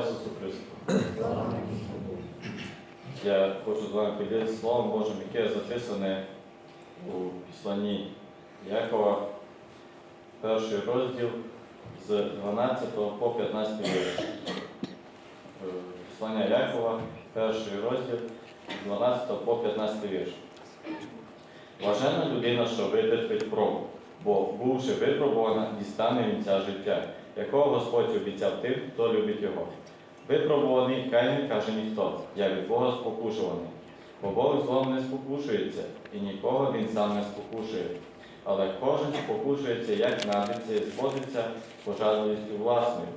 Ісусу Христу! Я хочу з вами поділитися Словом Божим, яке записане у післанні Якова, перший розділ з 12 по 15 вірш. Е, Післання Якова, перший розділ з 12 по 15 вірш. Блаженна людина, що витерпить пробу, бо, бувши випробувана, дістане вінця життя, якого Господь обіцяв тим, хто любить його. Випробуваний, хай каже ніхто, я від Бога спокушуваний. Бо Бог злом не спокушується, і нікого він сам не спокушує. Але кожен спокушується, як надиться, і зводиться пожадливістю власною.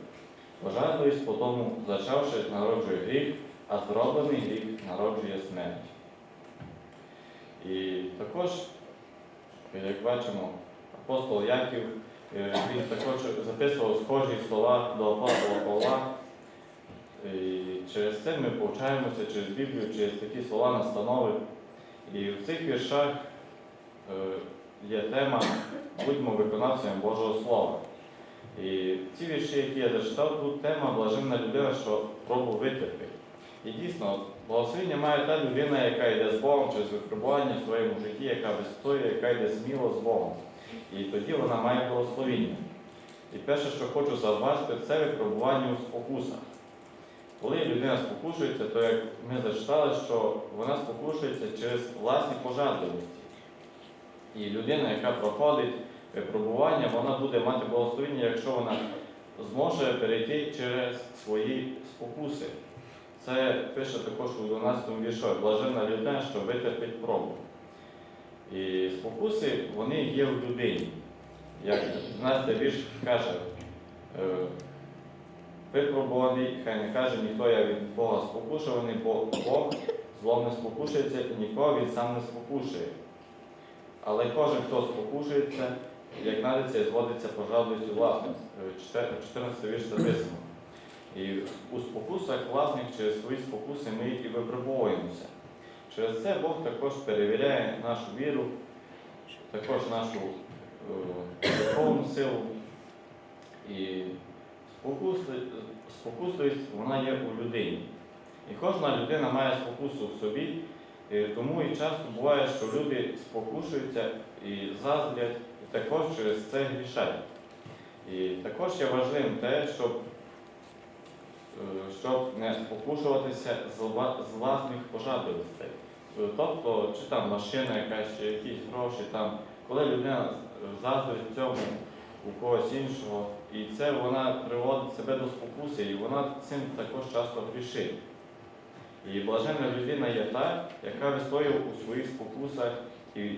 Пожадливість потому, зачавши, народжує гріх, а зроблений гріх народжує смерть. І також, як бачимо, апостол Яків, е, він також записував схожі слова до апостола Павла. І через це ми повчаємося через Біблію, через такі слова настанови. І в цих віршах е, є тема будьмо виконавцями Божого Слова. І ці вірші, які я зачитав, тут тема блаженна людина, що пробу витерпить. І дійсно, благословення має та людина, яка йде з Богом через випробування в своєму житті, яка вистоює, яка йде сміло з Богом. І тоді вона має благословіння. І перше, що хочу зауважити, це випробування у спокусах. Коли людина спокушується, то як ми зачитали, що вона спокушується через власні пожадливості. І людина, яка проходить випробування, вона буде мати благословення, якщо вона зможе перейти через свої спокуси. Це пише також у 12 вірші блаженна людина, що витерпить пробу. І спокуси вони є в людині. Як 12 вірш каже, е, випробуваний, хай не каже ніхто я від Бога спокушуваний, бо Бог злом не спокушується і нікого він сам не спокушує. Але кожен, хто спокушується, як надиться, зводиться пожадливістю власних. 14 вірш записано. І у спокусах власних через свої спокуси ми і випробовуємося. Через це Бог також перевіряє нашу віру, також нашу е, духовну силу. І спокусливість вона є у людині. І кожна людина має спокусу в собі, і тому і часто буває, що люди спокушуються і заздрять, і також через це грішать. І також є важливим те, щоб, е, щоб не спокушуватися з власних пожадливостей. Е, Тобто, чи там машина якась, чи якісь гроші, там, коли людина заздрить цьому у когось іншого, і це вона приводить себе до спокуси, і вона цим також часто грішить. І блаженна людина є та, яка вистоює у своїх спокусах, і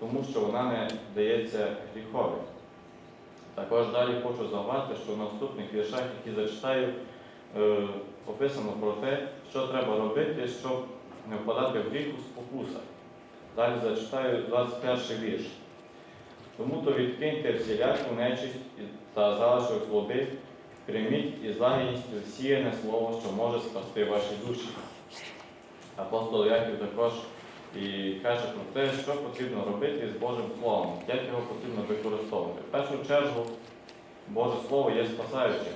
тому що вона не дається гріхові. Також далі хочу зауважити, що в наступних віршах, які зачитаю, е, описано про те, що треба робити, щоб не впадати в гріх у спокусах. Далі зачитаю 21 вірш. Тому то відкиньте всіляку нечисть та залишок злоби, прийміть із лагідністю сіяне слово, що може спасти ваші душі. Апостол Яків також і каже про те, що потрібно робити з Божим Словом, як його потрібно використовувати. В першу чергу, Боже Слово є спасаючим.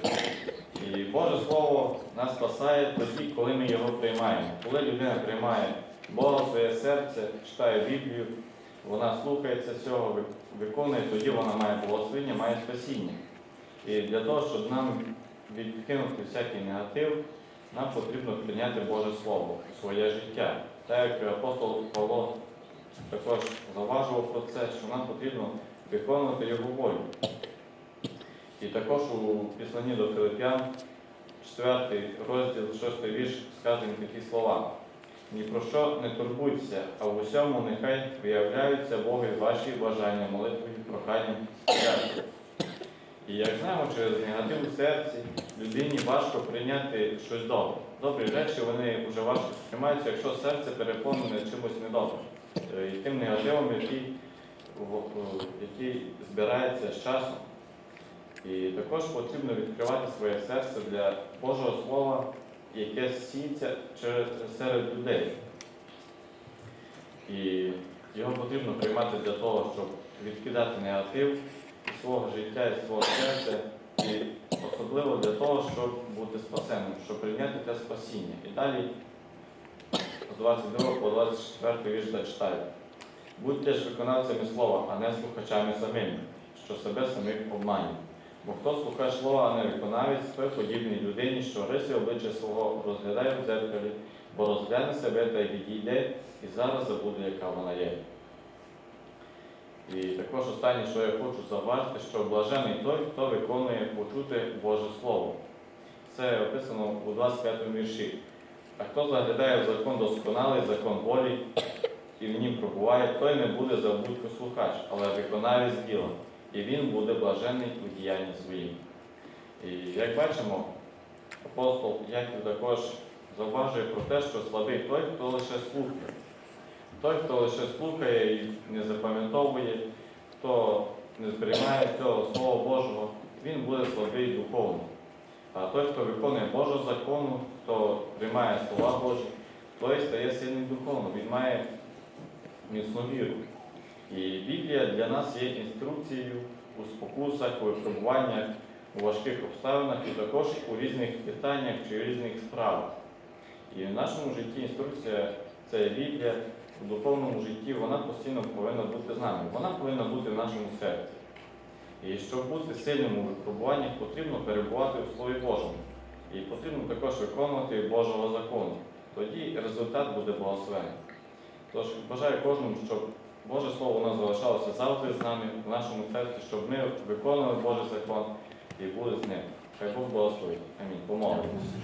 І Боже Слово нас спасає тоді, коли ми його приймаємо. Коли людина приймає Бога в своє серце, читає Біблію, вона слухається цього, виконує, тоді вона має благословення, має спасіння. І для того, щоб нам відкинути всякий негатив, нам потрібно прийняти Боже Слово своє життя. Так як апостол Павло також заважував про це, що нам потрібно виконувати його волю. І також у післанні до Филип'ян, 4 розділ, 6 вірш, сказані такі слова. Ні про що не турбуйтеся, а в усьому нехай виявляються Боги ваші бажання, молитвою, проханням, співчастю. І як знаємо, через негатив у серці людині важко прийняти щось добре. Добрі речі вони вже важко сприймаються, якщо серце переповнене чимось недобрим. Е, І тим негативом, який, який збирається з часом. І також потрібно відкривати своє серце для Божого Слова, яке сіється серед людей. І його потрібно приймати для того, щоб відкидати негатив із свого життя, із свого серця і особливо для того, щоб бути спасеним, щоб прийняти те спасіння. І далі з 22 по 24 вірш зачитаю. Будьте ж виконавцями слова, а не слухачами самими, що себе самих обманює. Бо хто слухає слова, не виконавець, той подібний людині, що риси обличчя свого розглядає в дзеркалі, бо розгляне себе та й відійде, і зараз забуде, яка вона є. І також останнє, що я хочу зауважити, що блажений той, хто виконує почути Боже Слово. Це описано у 25 вірші. А хто заглядає в закон досконалий, закон волі, і в нім пробуває, той не буде забудько слухач, але виконавець діла, і він буде блажений у діянні своїм. І як бачимо, апостол Яків також зауважує про те, що слабий той, хто лише слухає. Той, хто лише слухає і не запам'ятовує, хто не сприймає цього Слова Божого, він буде слабий духовно. А той, хто виконує Божого закону, хто приймає слова Божі, той стає сильним духовно, він має міцну віру. І Біблія для нас є інструкцією у спокусах, у випробуваннях, у важких обставинах і також у різних питаннях чи різних справах. І в нашому житті інструкція це Біблія, у духовному житті вона постійно повинна бути з нами, вона повинна бути в нашому серці. І щоб бути сильним у випробуваннях, потрібно перебувати у Слові Божому. І потрібно також виконувати Божого закону. Тоді результат буде благословений. Тож бажаю кожному, щоб Боже Слово у нас залишалося завжди з нами, в нашому серці, щоб ми виконували Божий закон і були з ним. Хай Бог благословить. Амінь. Помолимось.